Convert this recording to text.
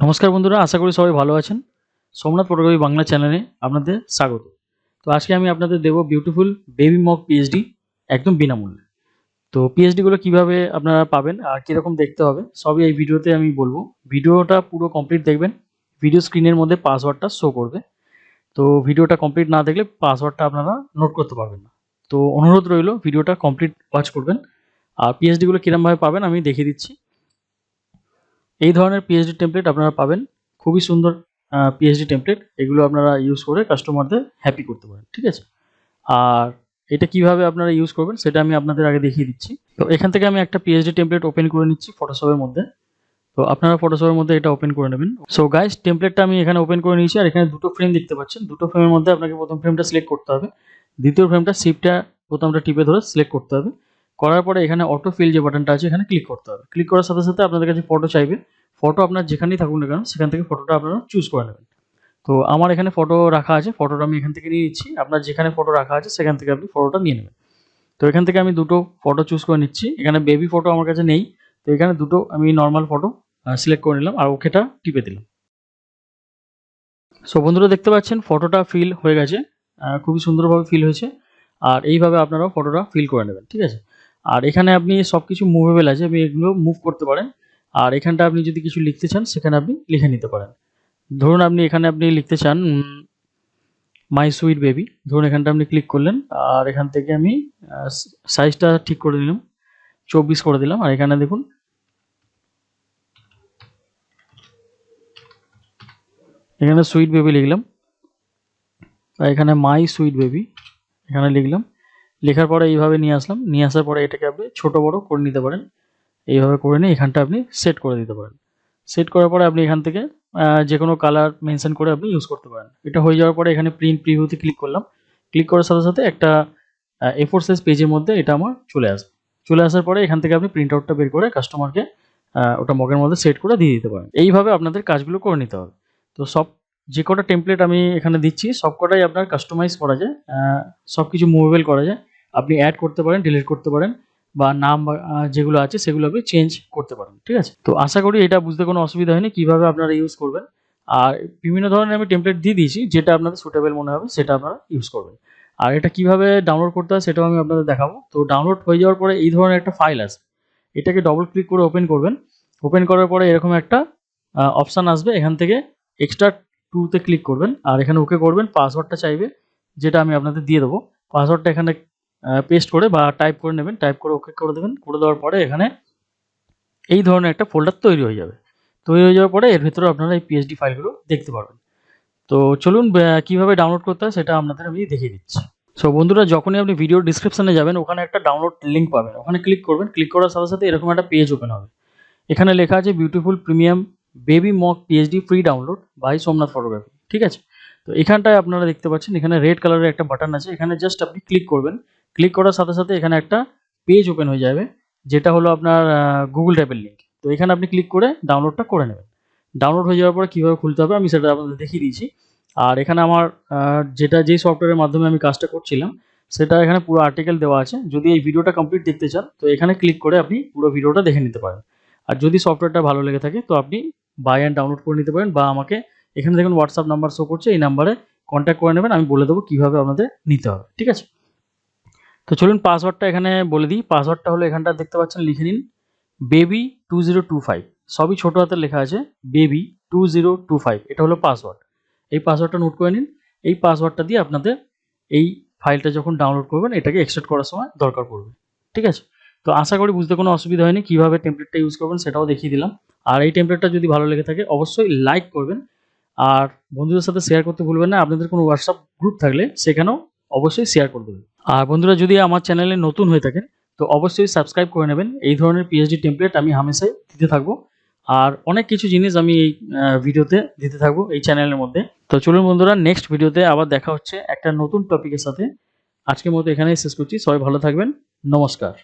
নমস্কার বন্ধুরা, আশা করি সবাই ভালো আছেন। সোমনাথ ফটোগ্রাফি বাংলা চ্যানেলে আপনাদের স্বাগত। তো আজকে আমি আপনাদের দেবো বিউটিফুল বেবি মক পিএইচডি একদম বিনামূল্যে। তো পিএইচডিগুলো কীভাবে আপনারা পাবেন আর কীরকম দেখতে হবে, সবই এই ভিডিওতে আমি বলব। ভিডিওটা পুরো কমপ্লিট দেখবেন ভিডিও স্ক্রিনের মধ্যে পাসওয়ার্ডটা শো করবে। তো ভিডিওটা কমপ্লিট না দেখলে পাসওয়ার্ডটা আপনারা নোট করতে পারবেন না। তো অনুরোধ রইল, ভিডিওটা কমপ্লিট ওয়াচ করবেন। আর পিএইচডিগুলো কীরমভাবে পাবেন আমি দেখিয়ে দিচ্ছি। এই ধরনের পিএইচডি টেমপ্লেট আপনারা পাবেন। খুবই সুন্দর পিএইচডি টেমপ্লেট এগুলো আপনারা ইউজ করে কাস্টমারদের হ্যাপি করতে পারেন, ঠিক আছে? আর এটা কীভাবে আপনারা ইউজ করবেন সেটা আমি আপনাদের আগে দেখিয়ে দিচ্ছি। তো এখান থেকে আমি একটা পিএইচডি টেমপ্লেট ওপেন করে নিচ্ছি ফটোশপের মধ্যে। তো আপনারা ফটোশপের মধ্যে এটা ওপেন করে নেবেন। সো গাইস টেমপ্লেটটা আমি এখানে ওপেন করে নিয়েছি আর এখানে দুটো ফ্রেম দেখতে পাচ্ছেন। দুটো ফ্রেমের মধ্যে আপনাকে প্রথম ফ্রেমটা সিলেক্ট করতে হবে। দ্বিতীয় ফ্রেমটা শিপটা বোতামটা টিপে ধরে সিলেক্ট করতে হবে। করার পরে এখানে অটো ফিল যে বাটনটা আছে, এখানে ক্লিক করতে হবে। ক্লিক করার সাথে সাথে আপনাদের কাছে ফটো চাইবে। ফটো আপনার যেখানেই থাকুন না কেন, সেখান থেকে ফটোটা আপনারা চুজ করে নেবেন। তো আমার এখানে ফটো রাখা আছে ফটোটা আমি এখান থেকে নিয়ে নিচ্ছি। আপনার যেখানে ফটো রাখা আছে, সেখান থেকে আপনি ফটোটা নিয়ে নেবেন। তো এখান থেকে আমি দুটো ফটো চুজ করে নিচ্ছি। এখানে বেবি ফটো আমার কাছে নেই। তো এখানে দুটো আমি নর্মাল ফটো সিলেক্ট করে নিলাম আর ওকেটা টিপে দিলাম। সো বন্ধুরা, দেখতে পাচ্ছেন ফটোটা ফিল হয়ে গেছে। খুবই সুন্দরভাবে ফিল হয়েছে। আর এইভাবে আপনারাও ফটোটা ফিল করে নেবেন, ঠিক আছে? আর এখানে আপনি সব কিছু মুভেবল আছে, আপনি এগুলো মুভ করতে পারেন। আর এখানটা আপনি যদি কিছু লিখতে চান, সেখানে আপনি লিখে নিতে পারেন। ধরুন আপনি এখানে আপনি লিখতে চান মাই সুইট বেবি ধরুন এখানটা আপনি ক্লিক করলেন, আর এখান থেকে আমি সাইজটা ঠিক করে দিলাম চব্বিশ করে দিলাম, আর এখানে দেখুন, এখানে সুইট বেবি লিখলাম, আর এখানে মাই সুইট বেবি এখানে লিখলাম। লেখার পরে এইভাবে নিয়ে আসলাম, নিয়ে আসার পরে এটাকে আপনি ছোট বড় করে নিতে পারেন। এইভাবে করে নিয়ে এখানটা আপনি সেট করে দিতে পারেন। সেট করার পরে আপনি এখান থেকে যে কোনো কালার মেনশন করে আপনি ইউজ করতে পারেন। এটা হয়ে যাওয়ার পরে এখানে প্রিন্ট প্রিভিউতে ক্লিক করলাম। ক্লিক করার সাথে সাথে একটা এ ফোর সাইজ পেজের মধ্যে এটা আমার চলে আসবে চলে আসার পরে এখান থেকে আপনি প্রিন্ট আউটটা বের করে কাস্টমারকে ওটা মগের মধ্যে সেট করে দিয়ে দিতে পারেন। এইভাবে আপনাদের কাজগুলো করে নিতে হবে। তো সব, যে কটা টেমপ্লেট আমি এখানে দিচ্ছি, সব কটাই আপনার কাস্টমাইজ করা যায় সব কিছু মুভেবল করা যায়। আপনি অ্যাড করতে পারেন ডিলিট করতে পারেন। বা নাম যেগুলো আছে সেগুলো আপনি চেঞ্জ করতে পারেন ঠিক আছে? তো আশা করি এটা বুঝতে কোনো অসুবিধা হয়নি, কীভাবে আপনারা ইউজ করবেন। আর বিভিন্ন ধরনের আমি টেমপ্লেট দিয়ে দিয়েছি, যেটা আপনাদের সুটেবল মনে হবে, সেটা আপনারা ইউজ করবেন। আর এটা কীভাবে ডাউনলোড করতে হয় সেটাও আমি আপনাদের দেখাবো। তো ডাউনলোড হয়ে যাওয়ার পরে এই ধরনের একটা ফাইল আছে। এটাকে ডবল ক্লিক করে ওপেন করবেন। ওপেন করার পরে এরকম একটা অপশান আসবে। এখান থেকে এক্সট্রা টুতে ক্লিক করবেন। আর এখানে ওকে করবেন পাসওয়ার্ডটা চাইবে, যেটা আমি আপনাদের দিয়ে দেবো। পাসওয়ার্ডটা এখানে পেস্ট করে বা টাইপ করে নেবেন টাইপ করে ওকে করে দেবেন, করে দেওয়ার পরে এখানে এই ধরনের একটা ফোল্ডার তৈরি হয়ে যাবে। তৈরি হয়ে যাওয়ার পরে এর ভিতরে আপনারা এই পিএইচডি ফাইলগুলো দেখতে পারবেন। তো চলুন কীভাবে ডাউনলোড করতে হয় সেটা আপনাদের আমি দেখিয়ে দিচ্ছি। সো বন্ধুরা, যখনই আপনি ভিডিও ডিসক্রিপশনে যাবেন, ওখানে একটা ডাউনলোড লিঙ্ক পাবেন। ওখানে ক্লিক করবেন। ক্লিক করার সাথে সাথে এরকম একটা পেজ ওপেন হবে। এখানে লেখা আছে beautiful premium baby mock PhD free download by Somnath photography ঠিক আছে? তো এখানটায় আপনারা দেখতে পাচ্ছেন, এখানে রেড কালারের একটা বাটন আছে। এখানে জাস্ট আপনি ক্লিক করবেন। ক্লিক করার সাথে সাথে এখানে একটা পেজ ওপেন হয়ে যাবে, যেটা হলো আপনার গুগল ড্রাইভের লিঙ্ক তো এখানে আপনি ক্লিক করে ডাউনলোডটা করে নেবেন। ডাউনলোড হয়ে যাওয়ার পরে কীভাবে খুলতে হবে আমি সেটা আপনাদের দেখিয়ে দিয়েছি। আর এখানে আমার যেটা যেই সফটওয়্যারের মাধ্যমে আমি কাজটা করছিলাম, সেটা এখানে পুরো আর্টিকেল দেওয়া আছে। যদি এই ভিডিওটা কমপ্লিট দেখতে চান, তো এখানে ক্লিক করে আপনি পুরো ভিডিওটা দেখে নিতে পারেন। আর যদি সফটওয়্যারটা ভালো লেগে থাকে, তো আপনি বাই অ্যান্ড ডাউনলোড করে নিতে পারেন, বা আমাকে এখানে দেখুন হোয়াটসঅ্যাপ নাম্বার শো করছে, এই নাম্বারে কন্ট্যাক্ট করে নেবেন, আমি বলে দেবো কীভাবে আপনাদের নিতে হবে, ঠিক আছে? তো চলুন পাসওয়ার্ডটা এখানে বলে দিই। পাসওয়ার্ডটা হলো এখানটা দেখতে পাচ্ছেন, লিখে নিন। Baby two zero two five সবই ছোটো হাতে লেখা আছে baby two zero two five এটা হলো পাসওয়ার্ড এই পাসওয়ার্ডটা নোট করে নিন। এই পাসওয়ার্ডটা দিয়ে আপনাদের এই ফাইলটা যখন ডাউনলোড করবেন, এটাকে এক্সট্রাক্ট করার সময় দরকার পড়বে। ঠিক আছে? তো আশা করি বুঝতে কোনো অসুবিধা হয়নি। কীভাবে টেমপ্লেটটা ইউজ করবেন সেটাও দেখিয়ে দিলাম। আর এই টেমপ্লেটটা যদি ভালো লেগে থাকে, অবশ্যই লাইক করবেন। আর বন্ধুদের সাথে শেয়ার করতে ভুলবেন না। আপনাদের কোনো হোয়াটসঅ্যাপ গ্রুপ থাকলে সেখানেও অবশ্যই শেয়ার করে দেবেন। আর বন্ধুরা, যদি আমার চ্যানেলে নতুন হয়ে থাকেন, তো অবশ্যই সাবস্ক্রাইব করে নেবেন। এই ধরনের পিএইচডি টেমপ্লেট আমি হামেশাই দিতে থাকব। আর অনেক কিছু জিনিস আমি এই ভিডিওতে দিতে থাকব এই চ্যানেলের মধ্যে। তো চলুন বন্ধুরা নেক্সট ভিডিওতে আবার দেখা হচ্ছে একটা নতুন টপিকের সাথে। আজকের মতো এখানেই শেষ করছি। সবাই ভালো থাকবেন। নমস্কার।